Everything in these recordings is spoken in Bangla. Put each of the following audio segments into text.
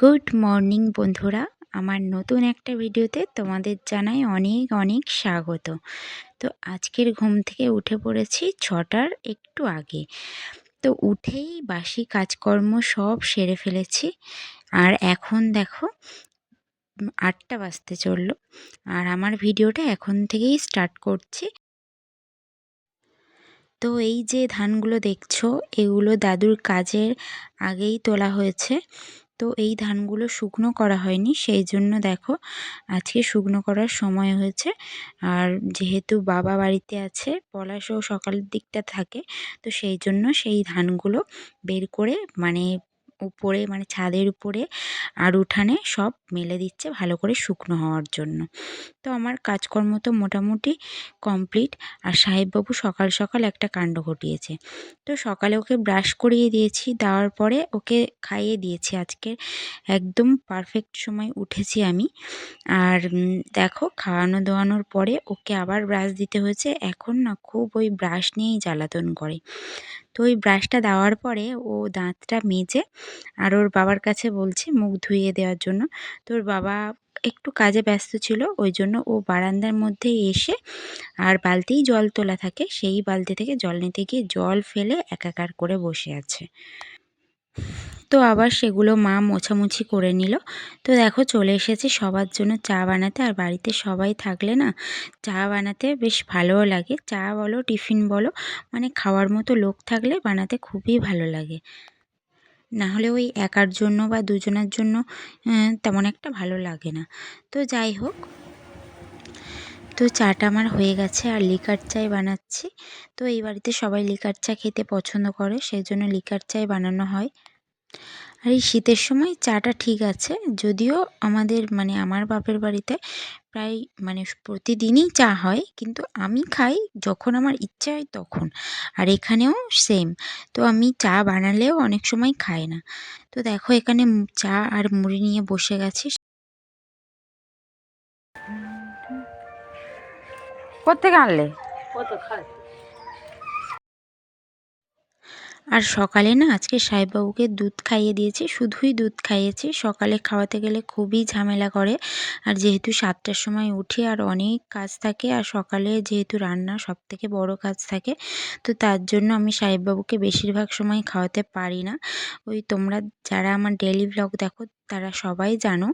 গুড মর্নিং বন্ধুরা। আমার নতুন একটা ভিডিওতে তোমাদের জানাই অনেক অনেক স্বাগত। তো আজকের ঘুম থেকে উঠে পড়েছি ছটার একটু আগে। তো উঠেই বাসি কাজকর্ম সব সেরে ফেলেছি। আর এখন দেখো, আটটা বাজতে চলল। আর আমার ভিডিওটা এখন থেকেই স্টার্ট করছি। তো এই যে ধানগুলো দেখছ, এগুলো দাদুর কাজের আগেই তোলা হয়েছে। তো এই ধানগুলো শুকনো করা হয়নি, সেই জন্য দেখো আজকে শুকনো করার সময় হয়েছে। আর যেহেতু বাবা বাড়িতে আছে, পলাশও সকালের দিকটা থাকে, তো সেই জন্য সেই ধানগুলো বের করে মানে উপরে মানে ছাদের উপরে আর উঠানে সব মেলে দিচ্ছে ভালো করে শুকনো হওয়ার জন্য। তো আমার কাজকর্ম তো মোটামুটি কমপ্লিট আর সাহেববাবু সকাল সকাল একটা কাণ্ড ঘটিয়েছে। তো সকালে ওকে ব্রাশ করিয়ে দিয়েছি, দেওয়ার পরে ওকে খাইয়ে দিয়েছি। আজকে একদম পারফেক্ট সময় উঠেছি আমি। আর দেখো খাওয়ানো দাওয়ানোর পরে ওকে আবার ব্রাশ দিতে হয়েছে। এখন না খুব ওই ব্রাশ নিয়েই জ্বালাতন করে। তো ওই ব্রাশটা দেওয়ার পরে ও দাঁতটা মেজে আর ওর বাবার কাছে বলছে মুখ ধুইয়ে দেওয়ার জন্য। তো ওর বাবা একটু কাজে ব্যস্ত ছিল, ওই জন্য ও বারান্দার মধ্যে এসে আর বালতিই জল তোলা থাকে, সেই বালতি থেকে জল নিতে গিয়ে জল ফেলে একাকার করে বসে আছে। তো আবার সেগুলো মা মোছামুছি করে নিল। তো দেখো চলে এসেছে সবার জন্য চা বানাতে। আর বাড়িতে সবাই থাকলে না চা বানাতে বেশ ভালোও লাগে। চা বলো, টিফিন বলো মানে খাওয়ার মতো লোক থাকলে বানাতে খুবই ভালো লাগে। না হলে ওই একার জন্য বা দুজনের জন্য তেমন একটা ভালো লাগে না। তো যাই হোক তো চাটা আমার হয়ে গেছে আর লিকার চাই বানাচ্ছি। তো এই বাড়িতে সবাই লিকার চা খেতে পছন্দ করে সেই জন্য লিকার চাই বানানো হয়। আর এই শীতের সময় চাটা ঠিক আছে, যদিও আমাদের মানে আমার বাপের বাড়িতে প্রায় মানে প্রতিদিনই চা হয়, কিন্তু আমি খাই যখন আমার ইচ্ছা হয় তখন, আর এখানেও সেম তো আমি চা বানালেও অনেক সময় খাই না। তো দেখো এখানে চা আর মুড়ি নিয়ে বসে গেছি। কোথেকে আনলে? আর সকালে না আজকে সাহেববাবুকে দুধ খাইয়ে দিয়েছি, শুধুই দুধ খাইয়েছি। সকালে খাওয়াতে গেলে খুবই ঝামেলা করে। আর যেহেতু সাতটার সময় উঠি আর অনেক কাজ থাকে, আর সকালে যেহেতু রান্না সব থেকে বড় কাজ থাকে, তো তার জন্য আমি সাহেববাবুকে বেশিরভাগ সময় খাওয়াতে পারি না। ওই তোমরা যারা আমার ডেইলি ব্লগ দেখো, তারা সবাই জানো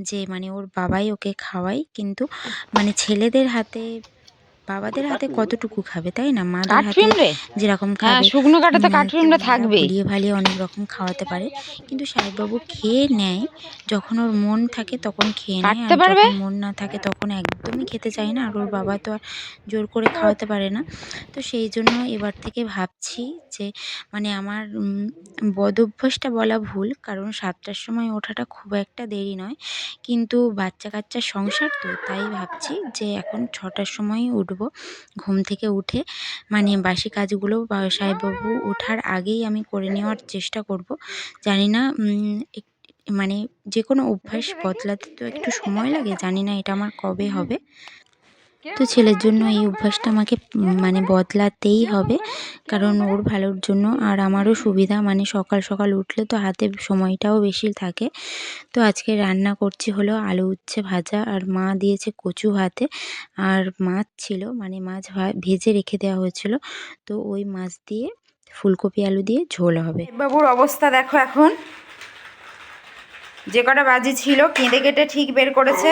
যে মানে ওর বাবাই ওকে খাওয়ায়। কিন্তু মানে ছেলেদের হাতে বাবাদের হাতে কতটুকু খাবে তাই না? মাদের হাতে যেরকম হ্যাঁ খাবে শুকনো কাঠে তো তারা থাকবেই ভালিয়ে অনেক রকম খাওয়াতে পারে। কিন্তু সাহেববাবু খেয়ে নেয়। যখন ওর মন থাকে তখন খেয়ে নেয়। আর পারবে? মন না থাকে তখন একদমই খেতে চায় না। আর ওর বাবা তো আর জোর করে খাওয়াতে পারে না। তো সেই জন্য এবার থেকে ভাবছি যে মানে আমার বদ অভ্যাসটা বলা ভুল। কারণ সাতটার সময় ওঠাটা খুব একটা দেরি নয়। কিন্তু বাচ্চা কাচ্চার সংসার তো তাই ভাবছি যে এখন ছটার সময় উঠবো। ঘুম থেকে উঠে মানে বাসি কাজগুলো বা সাহেববাবু ওঠার আগেই আমি করে নেওয়ার চেষ্টা করব। জানি না মানে যে কোনো অভ্যাস বদলাতে তো একটু সময় লাগে জানি না এটা আমার কবে হবে। তো ছেলের জন্য এই অভ্যাসটা আমাকে মানে বদলাতেই হবে। কারণ ওর ভালোর জন্য আর আমারও সুবিধা মানে সকাল সকাল উঠলে তো হাতে সময়টাও বেশি থাকে। তো আজকে রান্না করছি হলো আলু উচ্ছে ভাজা আর মা দিয়েছে কচু ভাতে। আর মাছ ছিল মানে মাছ ভেজে রেখে দেওয়া হয়েছিল। তো ওই মাছ দিয়ে ফুলকপি আলু দিয়ে ঝোল হবে। বাবুর অবস্থা দেখো এখন। যে কটা বাজি ছিল, কেঁদে কেটে ঠিক বের করেছে।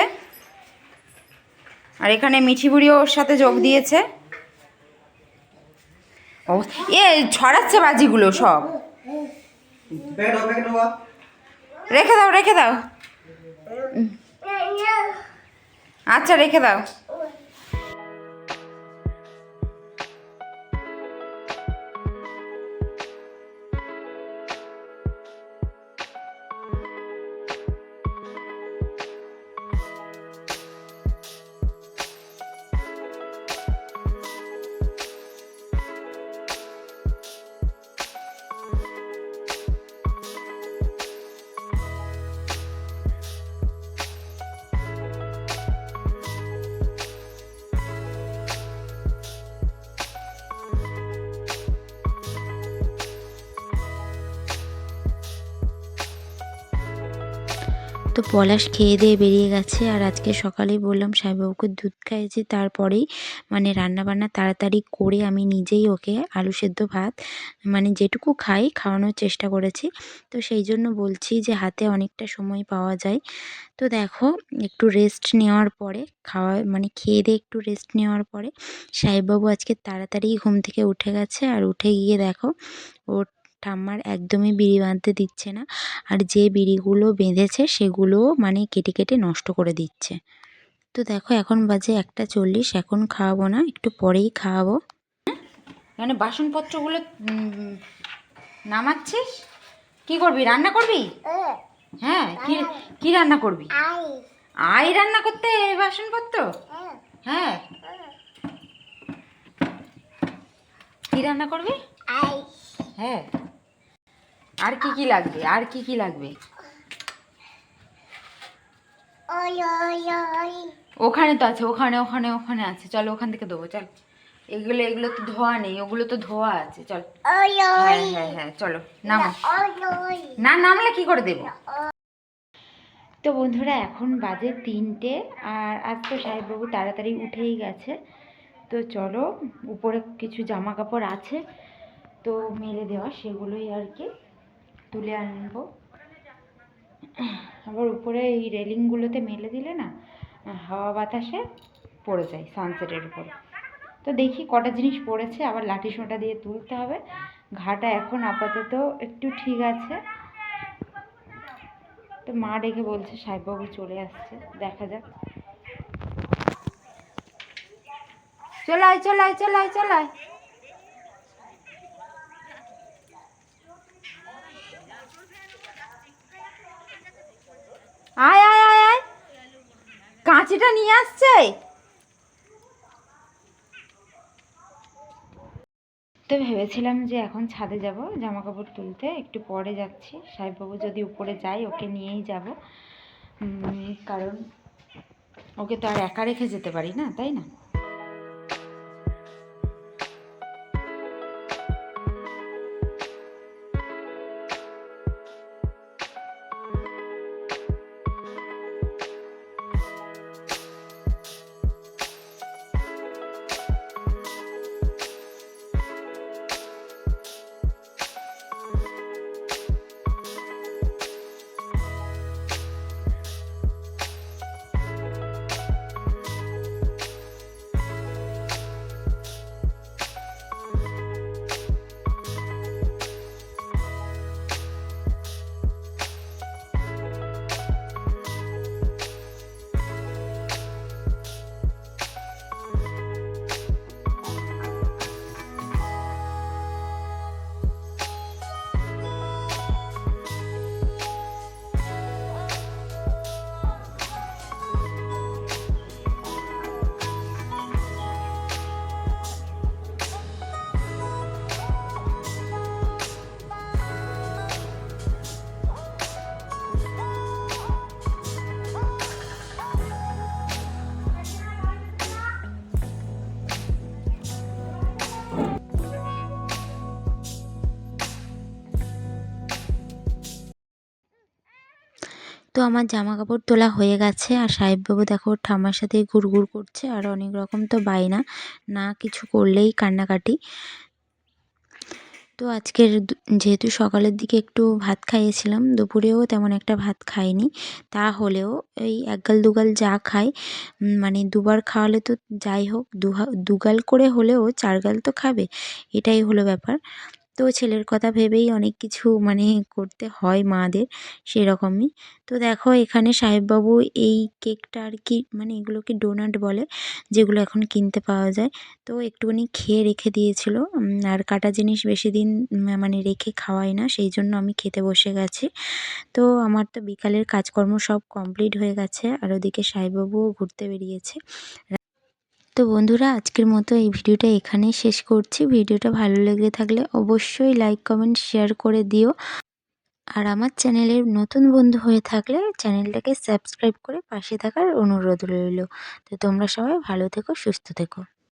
আর এখানে মিঠি বুড়িও ওর সাথে যোগ দিয়েছে। ও, এ, ছড়াচ্ছে বাজিগুলো সব। রেখে দাও রেখে দাও। আচ্ছা রেখে দাও। তো পলাশ খেয়ে দিয়ে বেরিয়ে গেছে। আর আজকে সকালেই বললাম সাহেববাবুকে দুধ খাইয়েছি, তারপরেই মানে রান্না বান্না তাড়াতাড়ি করে আমি নিজেই ওকে আলু সেদ্ধ ভাত মানে যেটুকু খাই খাওয়ানোর চেষ্টা করেছি। তো সেই জন্য বলছি যে হাতে অনেকটা সময় পাওয়া যায়। তো দেখো, একটু রেস্ট নেওয়ার পরে, খাওয়া মানে খেয়ে দিয়ে একটু রেস্ট নেওয়ার পরে সাহেববাবু আজকে তাড়াতাড়ি ঘুম থেকে উঠে গেছে। আর উঠে গিয়ে দেখো, ওর ঠাম্মার একদমই বিড়ি বাঁধতে দিচ্ছে না। আর যে বিড়িগুলো বেঁধেছে সেগুলো মানে কেটে কেটে নষ্ট করে দিচ্ছে। তো দেখো এখন বাজে একটা চল্লিশ এখন খাওয়াবো না একটু পরেই খাওয়াবো। মানে বাসনপত্রগুলো নামাচ্ছিস? কি করবি রান্না করবি? হ্যাঁ কি কি রান্না করবি? আই রান্না করতে বাসনপত্র? হ্যাঁ। কি রান্না করবি? হ্যাঁ। আর কি কি লাগবে? আর কি কি লাগবে? ওখানে তো আছে ওখানে ওখানে ওখানে আছে। চলো ওখান থেকে দেবো চল। এগুলো এগুলো তো ধোয়া নেই ওগুলো তো ধোয়া আছে চল। হ্যাঁ হ্যাঁ হ্যাঁ চলো নামো। না নামলে কি করে দেবো? তো বন্ধুরা এখন বাজে তিনটে আর আজ তো সাহেববাবু তাড়াতাড়ি উঠেই গেছে। তো চলো উপরে কিছু জামা কাপড় আছে তো মেলে দেওয়া সেগুলোই আর কি। তুলে আনব। আবার উপরে এই রেলিংগুলোতে মেলে দিলে না, হাওয়া বাতাসে পড়ে যায় সানসেটের উপর। তো দেখি কটা জিনিস পড়েছে, আবার লাঠি সোঁটা দিয়ে তুলতে হবে। ঘাটা এখন আপাতত একটু ঠিক আছে। তো মা ডেকে বলছে, সাহেববাবু চলে আসছে, দেখা যাক। চলায় চলায় চলায় চলায় আয় আয় আয় আয়। কাঁচিটা নিয়ে আসছে। তো ভেবেছিলাম যে এখন ছাদে যাব জামা কাপড় তুলতে। একটু পরে যাচ্ছি। সাহেববাবু যদি উপরে যায়, ওকে নিয়েই যাব। কারণ ওকে তো আর একা রেখে যেতে পারি না, তাই না? আমার জামা কাপড় তোলা হয়ে গেছে আর সাহেববাবু দেখো ঠাম্মার সাথে ঘুরঘুর করছে আর অনেক রকম তো বায়না, না কিছু করলেই কান্নাকাটি। তো আজকের যেহেতু সকালের দিকে একটু ভাত খাইয়েছিলাম, দুপুরেও তেমন একটা ভাত খাইনি তা হলেও এই একগাল দুগাল যা খাই মানে দুবার খাওয়ালে তো যাই হোক, দুহা- দুগাল করে হলেও চারগাল তো খাবে, এটাই হলো ব্যাপার। তো ছেলের কথা ভেবেই অনেক কিছু মানে করতে হয় মাদের সেরকমই। তো দেখো এখানে সাহেববাবু এই কেকটা আর কি মানে এগুলোকে ডোনাট বলে, যেগুলো এখন কিনতে পাওয়া যায়। তো একটুখানি খেয়ে রেখে দিয়েছিল। আর কাটা জিনিস বেশি দিন মানে রেখে খাওয়াই না, সেই জন্য আমি খেতে বসে গেছি। তো আমার তো বিকালের কাজকর্ম সব কমপ্লিট হয়ে গেছে, আর ওদিকে সাহেববাবুও ঘুরতে বেরিয়েছে। তো বন্ধুরা, আজকের মতো এই ভিডিওটা এখানেই শেষ করছি। ভিডিওটা ভালো লেগে থাকলে অবশ্যই লাইক কমেন্ট শেয়ার করে দিও। আর আমার চ্যানেলের নতুন বন্ধু হয়ে থাকলে চ্যানেলটাকে সাবস্ক্রাইব করে পাশে থাকার অনুরোধ রইল। তো তোমরা সবাই ভালো থেকো, সুস্থ থেকো।